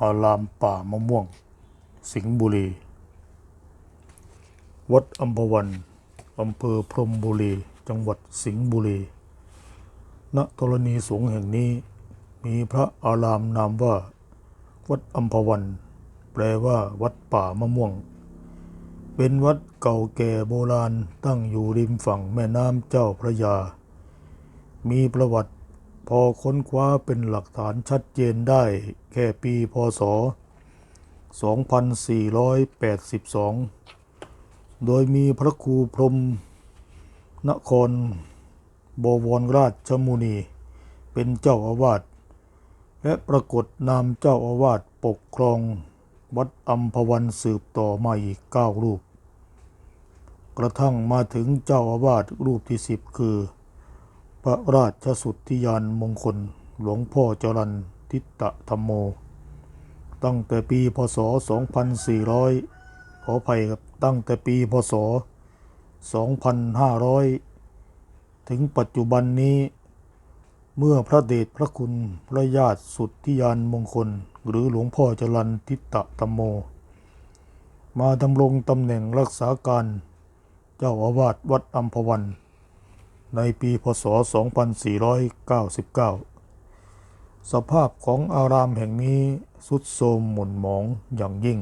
อารามป่ามะม่วง สิงห์บุรี วัดอัมพวันอำเภอพรหมบุรี จังหวัดสิงห์บุรี ณธรณีสงแห่งนี้ มีพระอารามนามว่า วัดอัมพวัน แปลว่าวัดป่ามะม่วง เป็นวัดเก่าแก่โบราณตั้งอยู่ริมฝั่งแม่น้ำเจ้าพระยา มีประวัติ พอค้นคว้าเป็นหลักฐานชัดเจนได้แค่ปีพศ 2482 โดยมีพระครูพรมนครบวรราชมุนี เป็นเจ้าอาวาสและปรากฏนามเจ้าอาวาสปกครองวัดอัมพวันสืบต่อมาอีกเก้ารูป กระทั่งมาถึงเจ้าอาวาสรูปที่สิบคือ พระราชสุทธิยานมงคล หลวงพ่อจรันทิตธรรมโม ตั้งแต่ปีพศ 2400 ขออภัยครับ ตั้งแต่ปีพศ 2500 ถึงปัจจุบันนี้ เมื่อพระเดชพระคุณพระญาติสุทธิยานมงคล หรือหลวงพ่อจรันทิตธรรมโม มาดำรงตำแหน่งรักษาการเจ้าอาวาสวัดอัมพวัน ในปีพศ 2499 สภาพของอารามแห่งนี้ทรุดโทรมหม่นหมองอย่างยิ่ง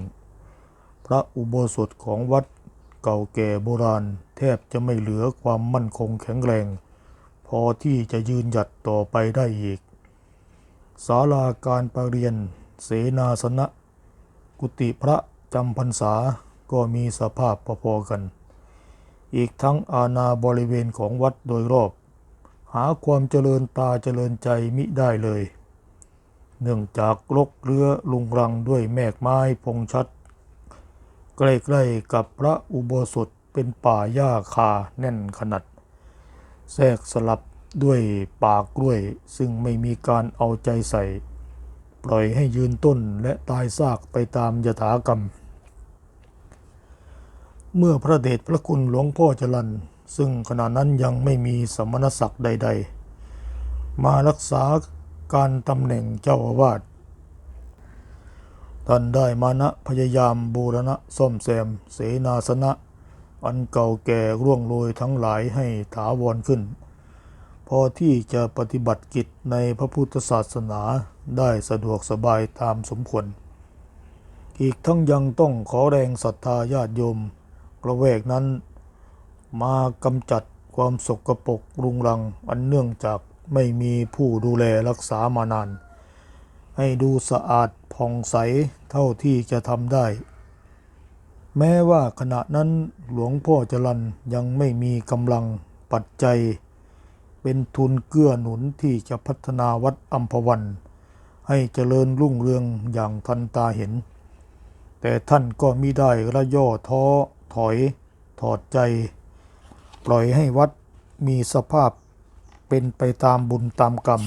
พระอุโบสถของวัดเก่าแก่โบราณแทบจะไม่เหลือความมั่นคงแข็งแรง พอที่จะยืนหยัดต่อไปได้อีกศาลาการประเรียนเสนาสนะ กุฏิพระจำพรรษาก็มีสภาพพอๆกัน อีกทั้งอาณาบริเวณของวัดโดยรอบ หาความเจริญตาเจริญใจมิได้เลย เนื่องจากรกเรือลุงรังด้วยแมกไม้พงชัด ใกล้ๆกับพระอุโบสถเป็นป่าหญ้าคาแน่นขนาดแทรกสลับด้วยป่ากล้วยซึ่งไม่มีการเอาใจใส่ ปล่อยให้ยืนต้นและตายซากไปตามยถากรรม เมื่อพระเดชพระคุณหลวงพ่อจรันซึ่งขณะนั้นยังไม่มีสมณศักดิ์ใด ๆ มารักษาการตำแหน่งเจ้าอาวาสท่านได้มานะพยายามบูรณะซ่อมแซมเสนาสนะ อันเก่าแก่ร่วงโรยทั้งหลายให้ถาวรขึ้น พอที่จะปฏิบัติกิจในพระพุทธศาสนาได้สะดวกสบายตามสมควร อีกทั้งยังต้องขอแรงศรัทธาญาติโยม ระแวกนั้น มากำจัดความสกปรกรุงรังอันเนื่องจากไม่มีผู้ดูแลรักษามานาน ให้ดูสะอาดผ่องใสเท่าที่จะทำได้ แม้ว่าขณะนั้นหลวงพ่อจรันยังไม่มีกำลังปัจจัย เป็นทุนเกื้อหนุนที่จะพัฒนาวัดอัมพวัน ให้เจริญรุ่งเรืองอย่างทันตาเห็น แต่ท่านก็มิได้ระย่อท้อ ถอยถอดใจ ปล่อยให้วัดมีสภาพเป็นไปตามบุญตามกรรม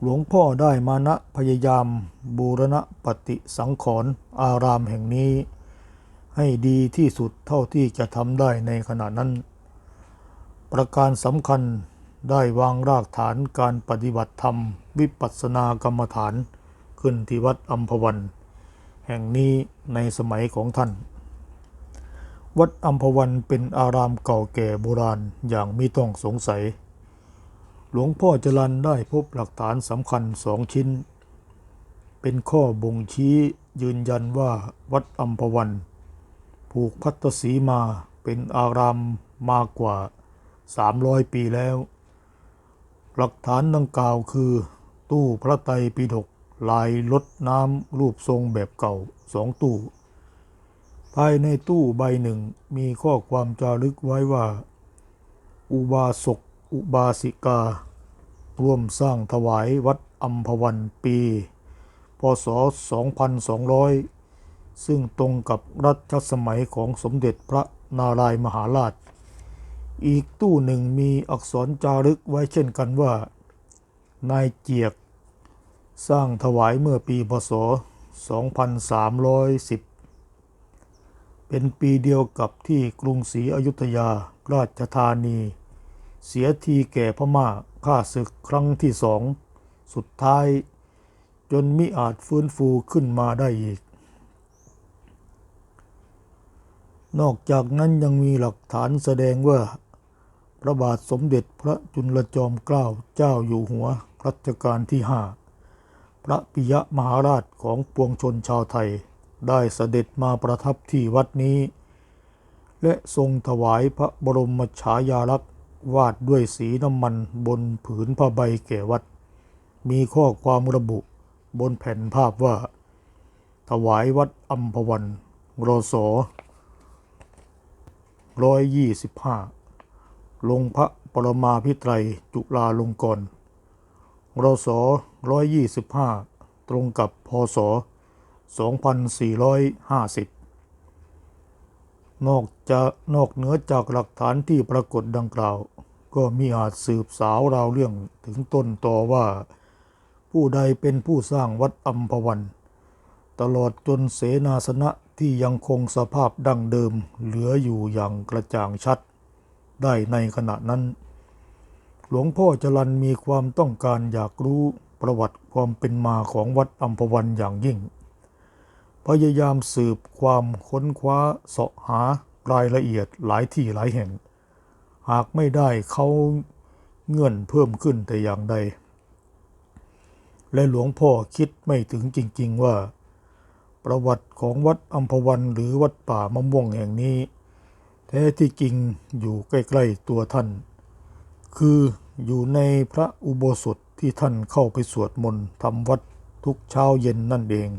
หลวงพ่อได้มานะพยายามบูรณะปฏิสังขรณ์อารามแห่งนี้ ให้ดีที่สุดเท่าที่จะทำได้ในขณะนั้น ประการสำคัญได้วางรากฐานการปฏิบัติธรรม วิปัสสนากรรมฐานขึ้นที่วัดอัมพวัน แห่งนี้ในสมัยของท่าน วัดอัมพวันเป็นอารามเก่าแก่โบราณอย่างไม่ต้องสงสัย หลวงพ่อจรันได้พบหลักฐานสำคัญสองชิ้น เป็นข้อบ่งชี้ยืนยันว่าวัดอัมพวันผูกพัตตสีมาเป็นอารามมากกว่า 300 ปีแล้ว หลักฐานดังกล่าวคือตู้พระไตรปิฎก ลายลดน้ำรูปทรงแบบเก่าสองตู้ ภายในตู้ใบหนึ่งมีข้อความจารึกไว้ว่า อุบาสกอุบาสิกา ร่วมสร้างถวายวัดอัมพวันปี พศ 2200 ซึ่งตรงกับรัชสมัยของสมเด็จพระนารายมหาราช อีกตู้หนึ่งมีอักษรจารึกไว้เช่นกันว่า นายเจียก สร้างถวายเมื่อปีพศ 2310 เป็นปีเดียวกับที่กรุงศรีอยุธยาราชธานี เสียทีแก่พม่าข้าศึกครั้งที่สอง สุดท้ายจนมิอาจฟื้นฟูขึ้นมาได้อีก นอกจากนั้นยังมีหลักฐานแสดงว่า พระบาทสมเด็จพระจุลจอมเกล้าเจ้าอยู่หัวรัชกาลที่ห้า พระปิยมหาราชของปวงชนชาวไทย ได้เสด็จมาประทับที่วัดนี้ และทรงถวายพระบรมฉายาลักษณ์วาดด้วยสีน้ำมันบนผืนผ้าใบแก่วัด มีข้อความระบุบนแผ่นภาพว่า ถวายวัดอัมพวันรศร้อยยี่สิบห้าลงพระปรมาภิไตรจุฬาลงกรณ์ รศร้อยยี่สิบห้าตรงกับพศสองพันอยห้าสิบนอกจากนอกเหนือจากหลักฐานที่ปรากฏดังกล่าว ก็มีอาจสืบสาวราวเรื่องถึงต้นต่อว่า ผู้ใดเป็นผู้สร้างวัดอัมพวัน ตลอดจนเสนาสนะที่ยังคงสภาพดั้งเดิมเหลืออยู่อย่างกระจ่างชัด ได้ในขณะนั้น หลวงพ่อจรันมีความต้องการอยากรู้ประวัติความเป็นมาของวัดอัมพวันอย่างยิ่ง พยายามสืบความค้นคว้าเสาะหารายละเอียดหลายที่หลายแห่ง หากไม่ได้เขาเงื่อนเพิ่มขึ้นแต่อย่างใด และหลวงพ่อคิดไม่ถึงจริง ๆว่า ประวัติของวัดอัมพวันหรือวัดป่ามะม่วงแห่งนี้ แท้ที่จริงอยู่ใกล้ ๆ ตัวท่าน คืออยู่ในพระอุโบสถที่ท่านเข้าไปสวดมนต์ทำวัดทุกเช้าเย็นนั่นเอง